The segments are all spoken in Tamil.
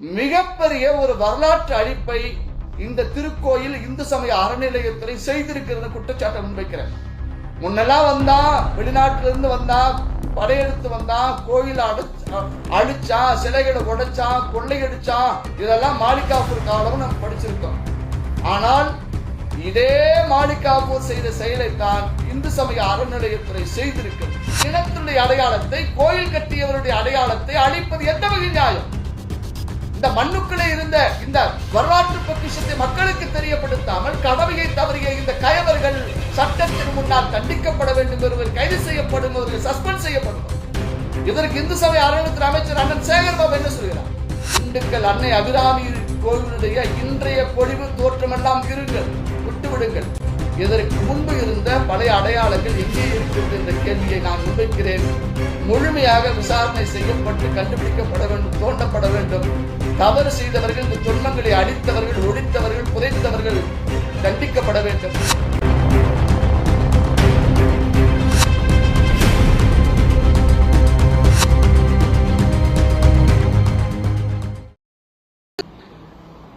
மிகப்பெரிய ஒரு வரலாற்று அழிப்பை இந்த திருக்கோயில் இந்து சமய அறநிலையத்துறை செய்திருக்கிறது குற்றச்சாட்டை முன்வைக்கிறேன். முன்னெல்லாம் வந்தா வெளிநாட்டுல இருந்து வந்தா படையெடுத்து வந்தா கோயில் அழிச்சா சிலைகளை உடைச்சா கொள்ளையடிச்சா இதெல்லாம் மாளிகாப்பூர் காலம் நம்ம படிச்சிருக்கோம். ஆனால் இதே மாளிகாப்பூர் செய்த செயலைத்தான் இந்து சமய அறநிலையத்துறை செய்திருக்கிறது. இனத்தினுடைய அடையாளத்தை கோயில் கட்டியவருடைய அடையாளத்தை அழிப்பது எந்த வகை நியாயம்? இந்த மண்ணுக்குள்ளே இருந்த இந்த வரலாற்று பொக்கிஷத்தை மக்களுக்கு தெரியப்படுத்தாமல் கடமையை தவறிய இந்த கயவர்கள் சட்டத்தின் முன்னால் தண்டிக்கப்பட வேண்டும் ஒருவர் கைது செய்யப்படும் ஒருவர் சஸ்பெண்ட் செய்யப்படும். இதற்கு இந்து சபை அலுவலகத்தில் அமைச்சர் அண்ணன் சேகர் பாபு என்ன சொல்கிறார்? திண்டுக்கல் அன்னை அபிராமி கோவிலுடைய இன்றைய பொழிவு தோற்றமெல்லாம் இருங்கள் விட்டுவிடுங்கள். இதற்கு முன்பு இருந்த பழைய அடையாளங்கள் எங்கே இருக்கிறது என்ற கேள்வியை நான் முன்வைக்கிறேன். முழுமையாக விசாரணை செய்யப்பட்டு கண்டுபிடிக்கப்பட வேண்டும் தோண்டப்பட வேண்டும். தவறு செய்தவர்கள் இந்த துன்பங்களை அடித்தவர்கள் ஒழித்தவர்கள் புதைத்தவர்கள் தண்டிக்கப்பட வேண்டும்.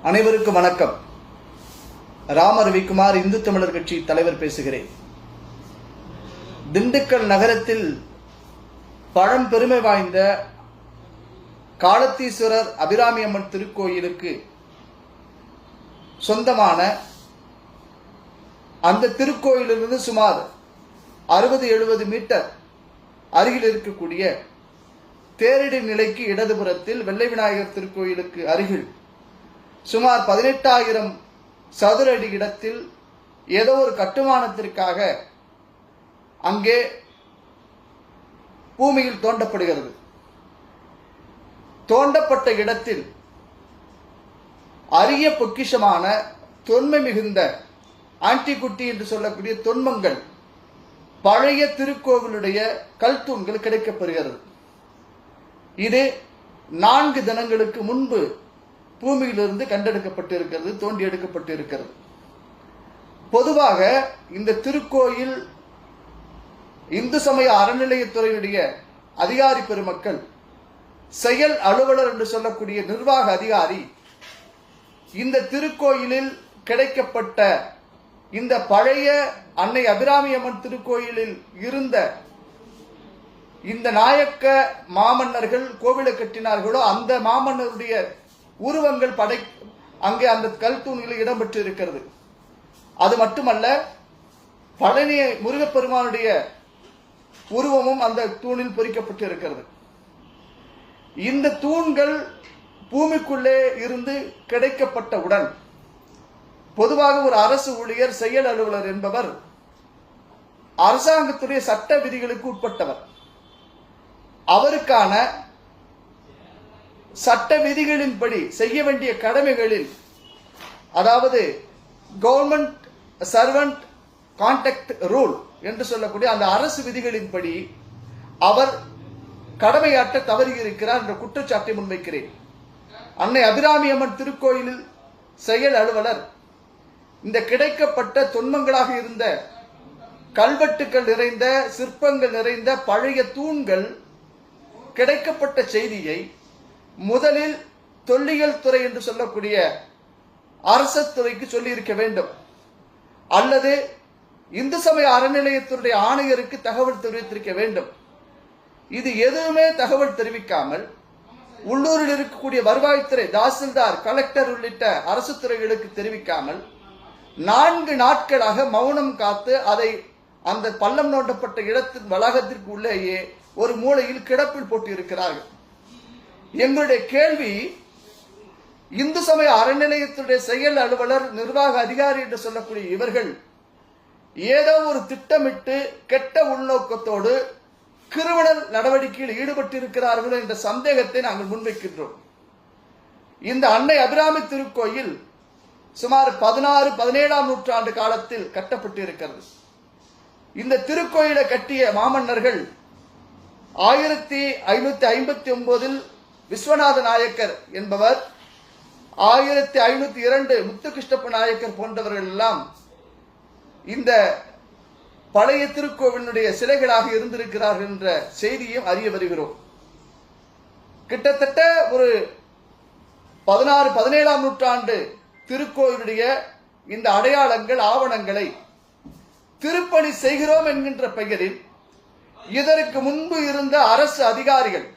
அனைவருக்கும் வணக்கம். ராம ரவிக்குமார் இந்து தமிழர் கட்சி தலைவர் பேசுகிறேன். திண்டுக்கல் நகரத்தில் பழம்பெருமை வாய்ந்த காலத்தீஸ்வரர் அபிராமி அம்மன் திருக்கோயிலுக்கு சொந்தமான அந்த திருக்கோயிலிருந்து சுமார் அறுபது எழுபது மீட்டர் அருகில் இருக்கக்கூடிய தேரடி நிலைக்கு இடதுபுறத்தில் வெள்ளை விநாயகர் திருக்கோயிலுக்கு அருகில் சுமார் பதினெட்டாயிரம் சதுர அடி இடத்தில் ஏதோ ஒரு கட்டுமானத்திற்காக அங்கே பூமியில் தோண்டப்படுகிறது. தோண்டப்பட்ட இடத்தில் அரிய பொக்கிஷமான தொன்மை மிகுந்த ஆன்டிகுட்டி என்று சொல்லக்கூடிய தொன்மங்கள் பழைய திருக்கோவிலுடைய கல் தூண்கள் கிடைக்கப்பெறுகிறது இது நான்கு தினங்களுக்கு முன்பு பூமியிலிருந்து கண்டெடுக்கப்பட்டு இருக்கிறது தோண்டி எடுக்கப்பட்டு இருக்கிறது பொதுவாக இந்த திருக்கோயில் இந்து சமய அறநிலையத்துறையுடைய அதிகாரி பெருமக்கள் செயல் அலுவலர் என்று சொல்லக்கூடிய நிர்வாக அதிகாரி இந்த திருக்கோயிலில் கிடைக்கப்பட்ட இந்த பழைய அன்னை அபிராமி அம்மன் திருக்கோயிலில் இருந்த இந்த நாயக்க மாமன்னர்கள் கோவிலை கட்டினார்களோ அந்த மாமன்னருடைய உருவங்கள் படை அங்கே அந்த கல் தூண்களில் இடம்பெற்று இருக்கிறது அது மட்டுமல்ல பழனி முருகப்பெருமானுடைய உருவமும் அந்த தூணில் பொறிக்கப்பட்டு இருக்கிறது இந்த தூண்கள் பூமிக்குள்ளே இருந்து கிடைக்கப்பட்டவுடன் பொதுவாக ஒரு அரசு ஊழியர் செயல் அலுவலர் என்பவர் அரசாங்கத்துடைய சட்ட விதிகளுக்கு உட்பட்டவர். அவருக்கான சட்ட விதிகளின்படி செய்ய வேண்டிய கடமைகளில் அதாவது கவர்மெண்ட் சர்வன்ட் கான்டாக்ட் ரூல் என்று சொல்லக்கூடிய அந்த அரசு விதிகளின்படி அவர் கடமையாற்ற தவறியிருக்கிறார் என்ற குற்றச்சாட்டை முன்வைக்கிறேன். அன்னை அபிராமி அம்மன் திருக்கோயிலில் செயல் அலுவலர். இந்த கிடைக்கப்பட்ட தொன்மங்களாக இருந்த கல்வெட்டுகள் நிறைந்த சிற்பங்கள் நிறைந்த பழைய தூண்கள் கிடைக்கப்பட்ட செய்தியை முதலில் தொல்லியல் துறை என்று சொல்லக்கூடிய அரசத்துறைக்கு துறைக்கு வேண்டும். அல்லது இந்து சமய அறநிலையத்துடைய ஆணையருக்கு தகவல் தெரிவித்திருக்க வேண்டும். இது எதுவுமே தகவல் தெரிவிக்காமல் உள்ளூரில் இருக்கக்கூடிய வருவாய்த்துறை தாசில்தார் கலெக்டர் உள்ளிட்ட அரசு துறைகளுக்கு தெரிவிக்காமல் நான்கு நாட்களாக மௌனம் காத்து அதை அந்த பள்ளம் நோண்டப்பட்ட இடத்தின் வளாகத்திற்கு உள்ளேயே ஒரு மூலையில் கிடப்பில் போட்டு இருக்கிறார்கள் எங்களுடைய கேள்வி இந்து சமய அறநிலையத்துடைய செயல் அலுவலர் நிர்வாக அதிகாரி என்று சொல்லக்கூடிய இவர்கள் ஏதோ ஒரு திட்டமிட்டு கெட்ட உள்நோக்கத்தோடு கிரிமினல் நடவடிக்கையில் ஈடுபட்டிருக்கிறார்கள் என்ற சந்தேகத்தை நாங்கள் முன்வைக்கின்றோம். இந்த அன்னை அபிராமி திருக்கோயில் சுமார் பதினாறு பதினேழாம் நூற்றாண்டு காலத்தில் கட்டப்பட்டிருக்கிறது. இந்த திருக்கோயிலை கட்டிய மாமன்னர்கள் ஆயிரத்தி ஐநூத்தி ஐம்பத்தி ஒன்பதில் விஸ்வநாத நாயக்கர் என்பவர் ஆயிரத்தி ஐநூத்தி இரண்டு முத்துகிருஷ்ணப்ப நாயக்கர் போன்றவர்கள் எல்லாம் இந்த பழைய திருக்கோவிலுடைய சிலைகளாக இருந்திருக்கிறார்கள் என்ற செய்தியும் அறிய வருகிறோம். கிட்டத்தட்ட ஒரு பதினாறு பதினேழாம் நூற்றாண்டு திருக்கோயிலுடைய இந்த அடையாளங்கள் ஆவணங்களை திருப்பணி செய்கிறோம் என்கின்ற பெயரில் இதற்கு முன்பு இருந்த அரசு அதிகாரிகள்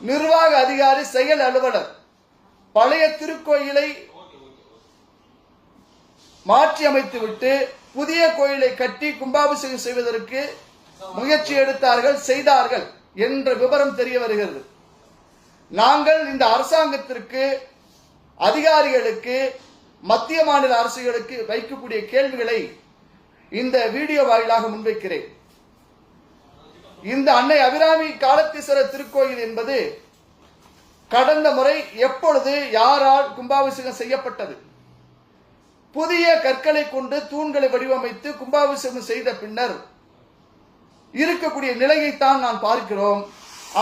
நிர்வாக அதிகாரி செயல் அலுவலர் பழைய திருக்கோயிலை மாற்றி அமைத்துவிட்டு புதிய கோயிலை கட்டி கும்பாபிஷேகம் செய்வதற்கு முயற்சி எடுத்தார்கள் செய்தார்கள் என்ற விவரம் தெரிய வருகிறது. நாங்கள் இந்த அரசாங்கத்திற்கு அதிகாரிகளுக்கு மத்திய மாநில அரசுகளுக்கு வைக்கக்கூடிய கேள்விகளை இந்த வீடியோ வாயிலாக முன்வைக்கிறேன். இந்த அன்னை அபிராமி காலத்தீஸ்வரர் திருக்கோயில் என்பது கடந்த முறை எப்பொழுது யாரால் கும்பாபிஷேகம் செய்யப்பட்டது? புதிய கற்களை கொண்டு தூண்களை வடிவமைத்து கும்பாபிஷேகம் செய்த பின்னர் இருக்கக்கூடிய நிலையைத்தான் நான் பார்க்கிறோம்.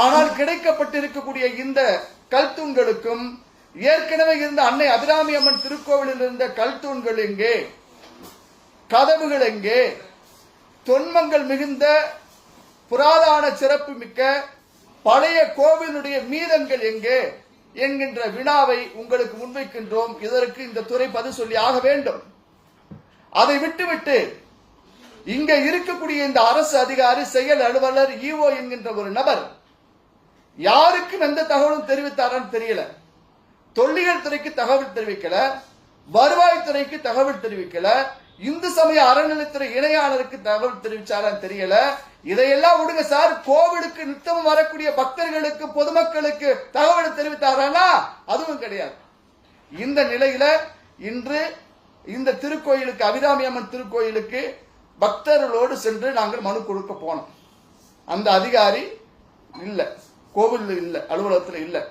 ஆனால் கிடைக்கப்பட்டிருக்கக்கூடிய இந்த கல் தூண்களுக்கும் ஏற்கனவே இருந்த அன்னை அபிராமி அம்மன் திருக்கோவிலில் இருந்த கல் தூண்கள் எங்கே? கதவுகள் எங்கே? தொன்மங்கள் மிகுந்த புராதான சிறப்பு மிக்க பழைய கோவிலுடைய மீதங்கள் எங்கே? என்கின்ற வினாவை உங்களுக்கு முன்வைக்கின்றோம். இதற்கு இந்த துறை பதில் சொல்லி ஆக வேண்டும். அதை விட்டுவிட்டு இங்க இருக்கக்கூடிய இந்த அரசு அதிகாரி செயல் அலுவலர் ஈஓ என்கின்ற ஒரு நபர் யாருக்கும் எந்த தகவலும் தெரிவித்தாரான்னு தெரியல. தொல்லியல் துறைக்கு தகவல் தெரிவிக்கல. வருவாய்த்துறைக்கு தகவல் தெரிவிக்கல. இந்து சமய அறநிலைத்துறை இணையாளருக்கு தகவல் தெரிவிச்சாரான்னு தெரியல. இதையெல்லாம் விடுங்க சார். கோவிலுக்கு நித்தம் வரக்கூடிய பக்தர்களுக்கு பொதுமக்களுக்கு தகவல் தெரிவித்தாரானா அதுவும் கிடையாது. இந்த நிலையில இன்று இந்த திருக்கோயிலுக்கு அபிராமி அம்மன் திருக்கோயிலுக்கு பக்தர்களோடு சென்று நாங்கள் மனு கொடுக்க போனோம். அந்த அதிகாரி இல்லை. கோவில் இல்லை. அலுவலகத்தில் இல்லை.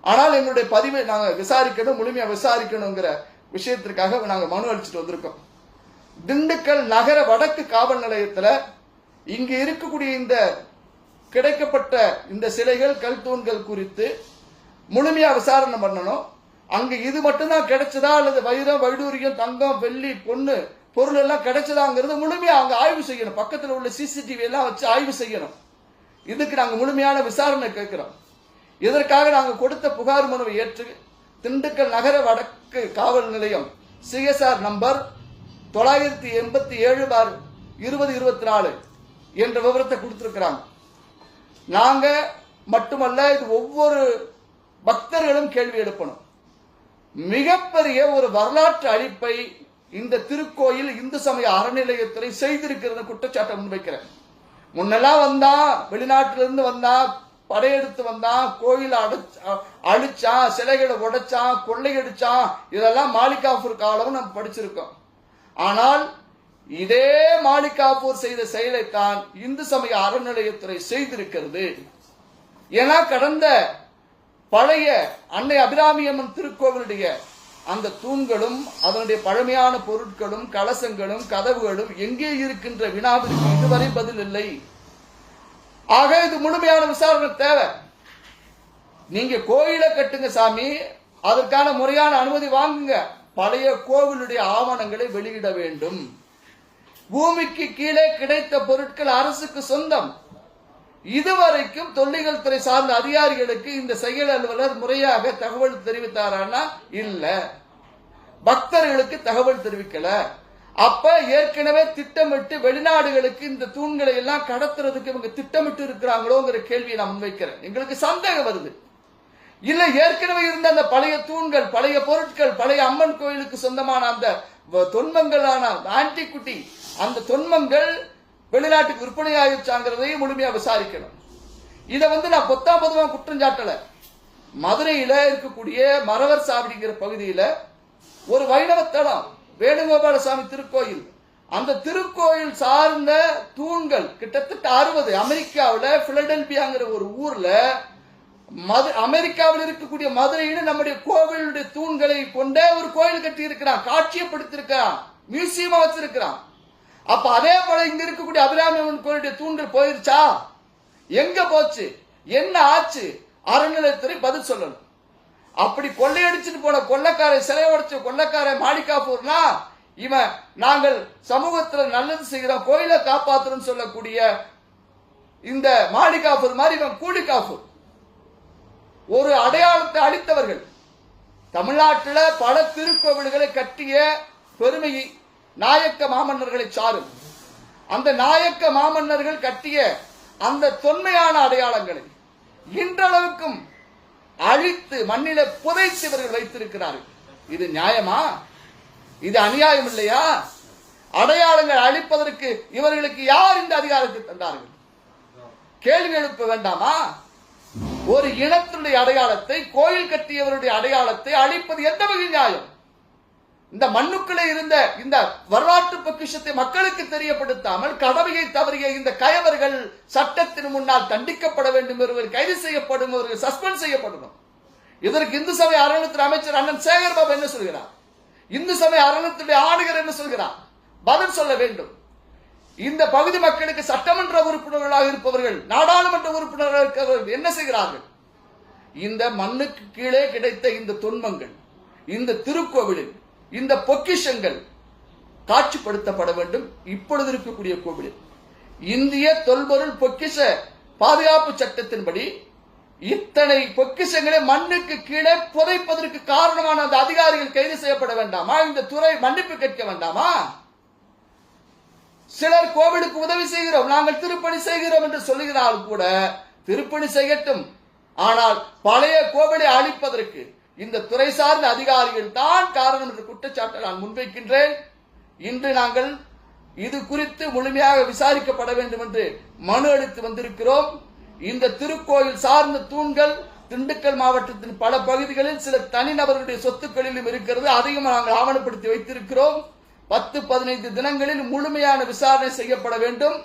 ஆனால் எங்களுடைய பதிவை நாங்கள் விசாரிக்கணும் முழுமையாக விசாரிக்கணுங்கிற விஷயத்திற்காக நாங்கள் மனு அளிச்சுட்டு வந்திருக்கோம். திண்டுக்கல் நகர வடக்கு காவல் நிலையத்தில் இங்கு இருக்கக்கூடிய இந்த கிடைக்கப்பட்ட இந்த சிலைகள் கல் தூண்கள் குறித்து முழுமையா விசாரணை பண்ணணும். அங்கு இது மட்டும்தான் கிடைச்சதா அல்லது வைரம் வைடூரியம் தங்கம் வெள்ளி பொண்ணு பொருள் எல்லாம் கிடைச்சதாங்கிறது முழுமையாக அங்கே ஆய்வு செய்யணும். பக்கத்தில் உள்ள சிசிடிவி எல்லாம் வச்சு ஆய்வு செய்யணும். இதுக்கு நாங்கள் முழுமையான விசாரணை கேட்கிறோம். இதற்காக நாங்கள் கொடுத்த புகார் மனுவை ஏற்று திண்டுக்கல் நகர வடக்கு காவல் நிலையம் சிஎஸ்ஆர் நம்பர் தொள்ளாயிரத்தி எண்பத்தி ஏழு பார் இருபது இருபத்தி நாலு என்ற விவரத்தை கொடுத்துருக்கிறாங்க. நாங்க மட்டுமல்ல இது ஒவ்வொரு பக்தர்களும் கேள்வி எழுப்பணும். மிகப்பெரிய ஒரு வரலாற்று அழிப்பை இந்த திருக்கோயில் இந்து சமய அறநிலையத்துறை செய்திருக்கிறது குற்றச்சாட்டை முன்வைக்கிறேன். முன்னெல்லாம் வந்தா வெளிநாட்டிலிருந்து வந்தா படையெடுத்து வந்தான் கோயில் அடைச்சா அழிச்சான் சிலைகளை உடைச்சான் கொள்ளையடிச்சான் இதெல்லாம் மாலிகாபூர் காலம் நம்ம படிச்சிருக்கோம். ஆனால் இதே மாலிகாபூர் செய்த செயலைத்தான் இந்து சமய அறநிலையத்துறை செய்திருக்கிறது. ஏன்னா கடந்த பழைய அன்னை அபிராமியம்மன் திருக்கோவிலுடைய அந்த தூண்களும் அதனுடைய பழமையான பொருட்களும் கலசங்களும் கதவுகளும் எங்கே இருக்கின்ற வினாவிற்கு இதுவரை பதில் இல்லை. ஆக இது முழுமையான விசாரணை தேவை. நீங்க கோயிலை கட்டுங்க சாமி அதற்கான முறையான அனுமதி வாங்குங்க. பழைய கோவிலுடைய ஆவணங்களை வெளியிட வேண்டும். பூமிக்கு கீழே கிடைத்த பொருட்கள் அரசுக்கு சொந்தம். இதுவரைக்கும் தொல்லிகள் துறை சார்ந்த அதிகாரிகளுக்கு இந்த செயல் அலுவலர் முறையாக தகவல் தெரிவித்தாரானா இல்ல. பக்தர்களுக்கு தகவல் தெரிவிக்கல. அப்ப ஏற்கனவே திட்டமிட்டு வெளிநாடுகளுக்கு இந்த தூண்களை எல்லாம் கடத்துறதுக்கு இவங்க திட்டமிட்டு இருக்கிறாங்களோங்கிற கேள்வியை நான் முன்வைக்கிறேன். எங்களுக்கு சந்தேகம் வருது. இல்ல ஏற்கனவே இருந்த அந்த பழைய தூண்கள் பழைய பொருட்கள் பழைய அம்மன் கோயிலுக்கு சொந்தமான அந்த தொன்மங்களான ஆன்டிகுட்டி அந்த தொன்மங்கள் வெளிநாட்டுக்கு விற்பனை ஆயிடுச்சாங்கிறதையும் முழுமையா விசாரிக்கணும். இதை வந்து நான் பொத்தாம் பொதுவா குற்றம் சாட்டல. மதுரையில இருக்கக்கூடிய மரவர் சாவடிங்கிற பகுதியில ஒரு வைணவ தலம் வேணுகோபால திருக்கோயில். அந்த திருக்கோயில் சார்ந்த தூண்கள் கிட்டத்தட்ட அறுபது அமெரிக்காவில் பிலடெல்பியாங்கிற ஒரு ஊர்ல மது அமெரிக்காவில் இருக்கக்கூடிய மதுரையில் நம்முடைய கோவிலுடைய தூண்களை கொண்டே ஒரு கோயில் கட்டி இருக்கிறான் காட்சியப்படுத்திருக்கிறான் மியூசியமா வச்சிருக்கிறான். அப்ப அதே போல இங்க இருக்கக்கூடிய அபிராமி கோயிலுடைய தூண்கள் போயிருச்சா? எங்க போச்சு? என்ன ஆச்சு? அறநிலையத்துறை பதில் சொல்லணும். அப்படி கொள்ளையடிச்சிட்டு போன கொள்ளக்காரை சிலை உடைச்ச கொள்ளக்காரை மாளிகாப்பூர்னா இவன் நாங்கள் சமூகத்துல நல்லது செய்கிறோம் கோயிலை காப்பாத்துறோம் சொல்லக்கூடிய இந்த மாளிகாப்பூர் மாதிரி இவன் கூலிகாப்பூர் ஒரு அடையாளத்தை அளித்தவர்கள். தமிழ்நாட்டில் பல திருக்கோவில்களை கட்டிய பெருமை நாயக்க மாமன்னர்களை சாரும். அந்த நாயக்க மாமன்னர்கள் கட்டிய அந்த தொன்மையான அடையாளங்களை இன்றளவுக்கும் அழித்து மண்ணில புதைத்து இவர்கள் வைத்திருக்கிறார்கள். இது நியாயமா? இது அநியாயம் இல்லையா? அடையாளங்கள் அழிப்பதற்கு இவர்களுக்கு யார் இந்த அதிகாரத்தை தந்தார்கள்? கேள்வி எழுப்ப வேண்டாமா? ஒரு இனத்தினுடைய அடையாளத்தை கோயில் கட்டியவருடைய அடையாளத்தை அழிப்பது எந்த வகை நியாயம்? இந்த மண்ணுக்குள்ளே இருந்த இந்த வரலாற்று பொக்கிஷத்தை மக்களுக்கு தெரியப்படுத்தாமல் கடமையை தவறிய இந்த கயவர்கள் சட்டத்தின் முன்னால் தண்டிக்கப்பட வேண்டும் இவர்கள் கைது செய்யப்படும் இவர்கள் சஸ்பெண்ட் செய்யப்படணும். இதற்கு இந்து சபை அறநிலையத்துறை அமைச்சர் அண்ணன் சேகர் பாபு என்ன சொல்கிறார்? இந்து சபை அறநிலையத்துடைய ஆணையர் என்ன சொல்கிறார்? பதில் சொல்ல வேண்டும். இந்த பகுதி மக்களுக்கு சட்டமன்ற உறுப்பினர்களாக இருப்பவர்கள் நாடாளுமன்ற உறுப்பினர்களாக இருக்கிறவர்கள் என்ன செய்கிறார்கள்? இந்த மண்ணுக்கு கீழே கிடைத்த இந்த துன்பங்கள் இந்த திருக்கோவிலில் இந்த பொக்கிஷங்கள் காட்சிப்படுத்தப்பட வேண்டும். இப்பொழுது இருக்கக்கூடிய கோவிலில் இந்திய தொல்பொருள் பொக்கிஷ பாதுகாப்பு சட்டத்தின்படி இத்தனை பொக்கிஷங்களை மண்ணுக்கு கீழே புதைப்பதற்கு காரணமான அந்த அதிகாரிகள் கைது செய்யப்பட வேண்டாமா? இந்த துறை மன்னிப்பு கேட்க வேண்டாமா? சிலர் கோவிலுக்கு உதவி செய்கிறோம் நாங்கள் திருப்பணி செய்கிறோம் என்று சொல்லுகிறால் கூட திருப்பணி செய்யட்டும். ஆனால் பழைய கோவிலை அழிப்பதற்கு இந்த துறை சார்ந்த அதிகாரிகள் தான் காரணம் என்ற குற்றச்சாட்டை நான் முன்வைக்கின்றேன். இன்று நாங்கள் இது குறித்து முழுமையாக விசாரிக்கப்பட வேண்டும் என்று மனு அளித்து வந்திருக்கிறோம். இந்த திருக்கோயில் சார்ந்த தூண்கள் திண்டுக்கல் மாவட்டத்தின் பல பகுதிகளில் சில தனிநபர்களுடைய சொத்துக்களிலும் இருக்கிறது அதையும் நாங்கள் ஆவணப்படுத்தி வைத்திருக்கிறோம். பத்து பதினைந்து தினங்களில் முழுமையான விசாரணை செய்யப்பட வேண்டும்.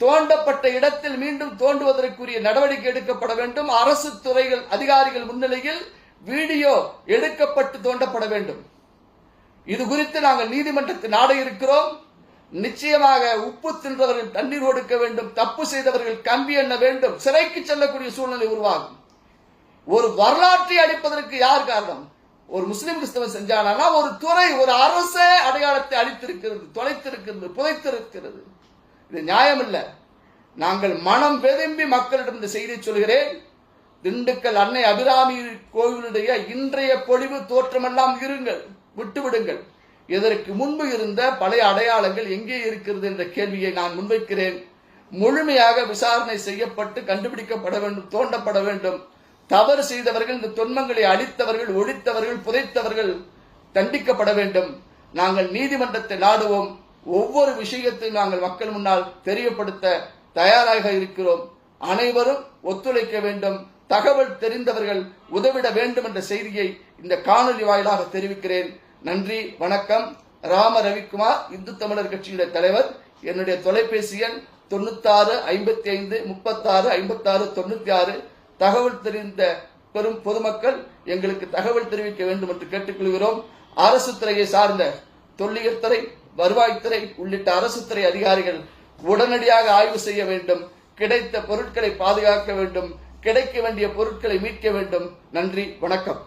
தோண்டப்பட்ட இடத்தில் மீண்டும் தோண்டுவதற்குரிய நடவடிக்கை எடுக்கப்பட வேண்டும். அரசு துறைகள் அதிகாரிகள் முன்னிலையில் வீடியோ எடுக்கப்பட்டு தோண்டப்பட வேண்டும். இது குறித்து நாங்கள் நீதிமன்றத்தில் நாட இருக்கிறோம். நிச்சயமாக உப்பு தின்றவர்கள் தண்ணீர் கொடுக்க வேண்டும். தப்பு செய்தவர்கள் கம்பி எண்ண வேண்டும். சிறைக்கு செல்லக்கூடிய சூழ்நிலை உருவாகும். ஒரு வரலாற்றை அடிப்பதற்கு யார் காரணம்? ஒரு முஸ்லிம் கிறிஸ்தவன் செஞ்சானா ஒரு துறை ஒரு அரசே அடையாளத்தை அழித்திருக்கிறது தொலைத்திருக்கிறது புதைத்திருக்கிறது. இது நியாயம் இல்லை நாங்கள் மனம் வெதும்பி மக்களிடம் இந்த செய்தியை சொல்கிறேன். திண்டுக்கல் அன்னை அபிராமி கோவிலுடைய இன்றைய பொழிவு தோற்றமெல்லாம் இருங்கள் விட்டுவிடுங்கள். இதற்கு முன்பு இருந்த பழைய அடையாளங்கள் எங்கே இருக்கிறது என்ற கேள்வியை நான் முன்வைக்கிறேன். முழுமையாக விசாரணை செய்யப்பட்டு கண்டுபிடிக்கப்பட வேண்டும் தோண்டப்பட வேண்டும். தவறு செய்தவர்கள் இந்த தொன்மங்களை அழித்தவர்கள் ஒழித்தவர்கள் புதைத்தவர்கள் தண்டிக்கப்பட வேண்டும். நாங்கள் நீதிமன்றத்தை நாடுவோம். ஒவ்வொரு விஷயத்தையும் நாங்கள் மக்கள் முன்னால் தெரியப்படுத்த தயாராக இருக்கிறோம். அனைவரும் ஒத்துழைக்க வேண்டும். தகவல் தெரிந்தவர்கள் உதவிட வேண்டும் என்ற செய்தியை இந்த காணொலி வாயிலாக தெரிவிக்கிறேன். நன்றி வணக்கம். ராம ரவிக்குமார் இந்து தமிழர் கட்சியுடைய தலைவர். என்னுடைய தொலைபேசி எண் தொண்ணூத்தாறு ஐம்பத்தி ஐந்து முப்பத்தாறு ஐம்பத்தாறு தொண்ணூத்தி ஆறு. தகவல் தெரிந்த பெரும் பொதுமக்கள் எங்களுக்கு தகவல் தெரிவிக்க வேண்டும் என்று கேட்டுக்கொள்கிறோம். அரசு துறையை சார்ந்த தொல்லியல் துறை வருவாய்த்துறை உள்ளிட்ட அரசு துறை அதிகாரிகள் உடனடியாக ஆய்வு செய்ய வேண்டும். கிடைத்த பொருட்களை பாதுகாக்க வேண்டும். கிடைக்க வேண்டிய பொருட்களை மீட்க வேண்டும். நன்றி வணக்கம்.